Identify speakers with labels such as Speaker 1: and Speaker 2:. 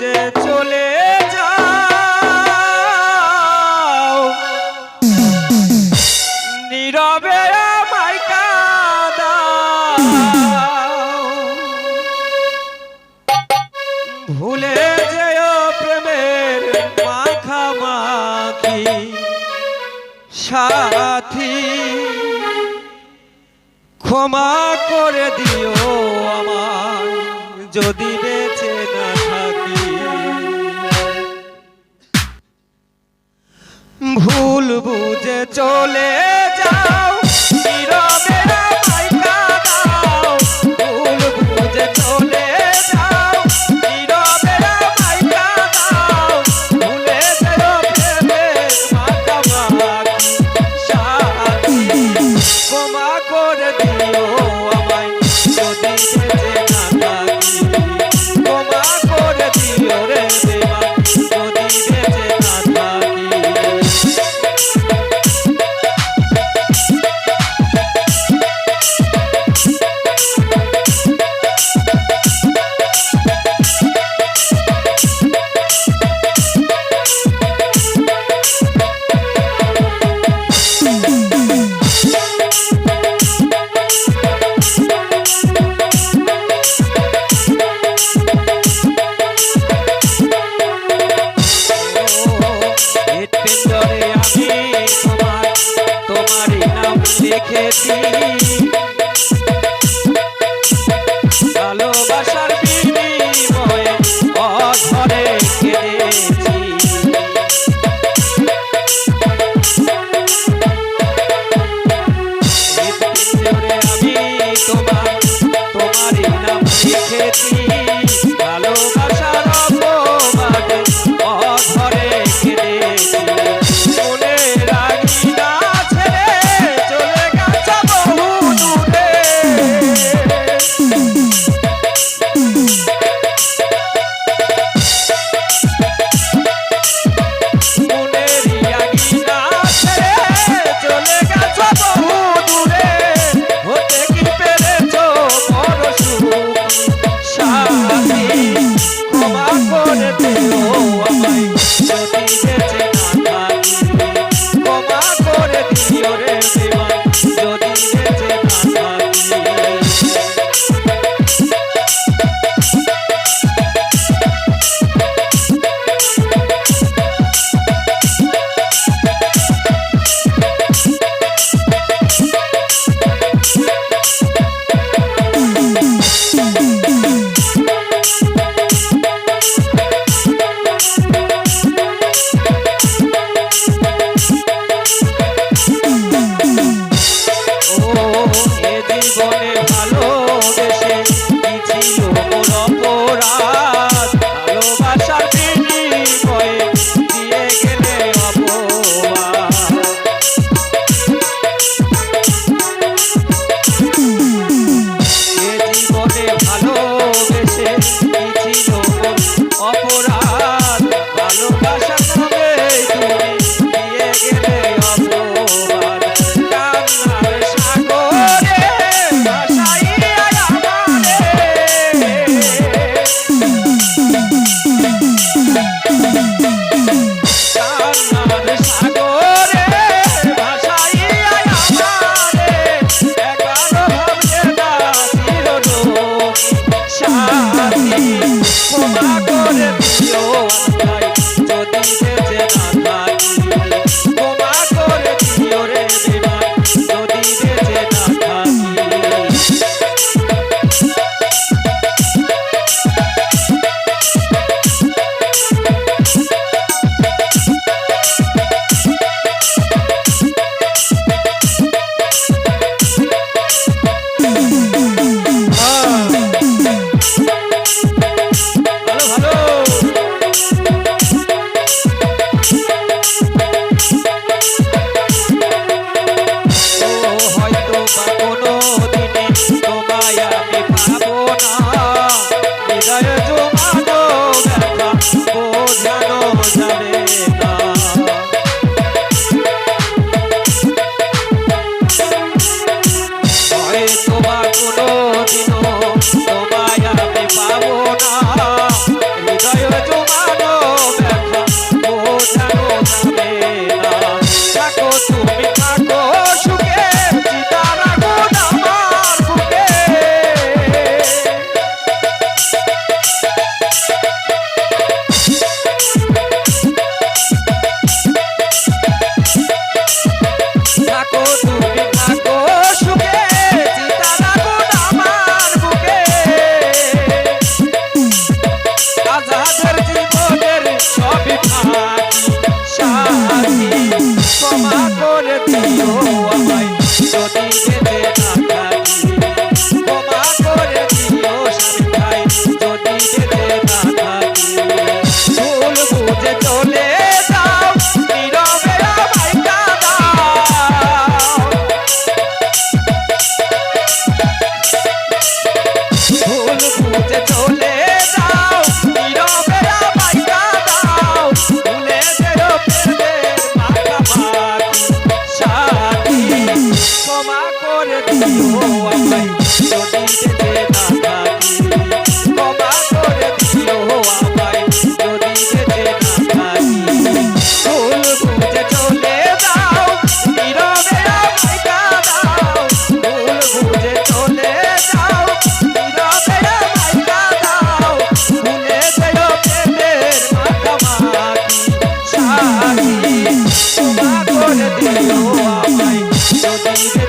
Speaker 1: যে চলে যাও। নীরবে আমায় ভুলে সাথী ক্ষমা করে দিও আমার যদি বেঁচে না ভুল বুঝে চলে দেখেছি। ভালোবাসার বিনিময়ে অধরে Come on, come on, told